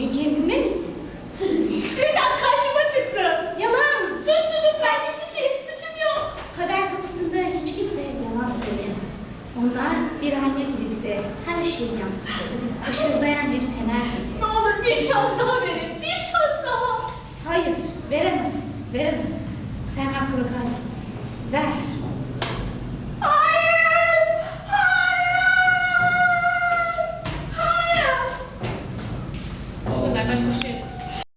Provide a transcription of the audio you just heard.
E kendine mi? Birden karşıma çıktı. Yalan. Sözsüzüm ben hiçbir şey suçum yok. Kader kapısında hiç kimse yalan söyleyemez. Onlar bir anne gibi bize her şeyi yaptı. Işıldayan bir fener gibi. Ne olur bir şans daha verin. Bir şans daha. Hayır. Veremem. Veremem. Sen hakkını kaybettin. Ver. বাতাসে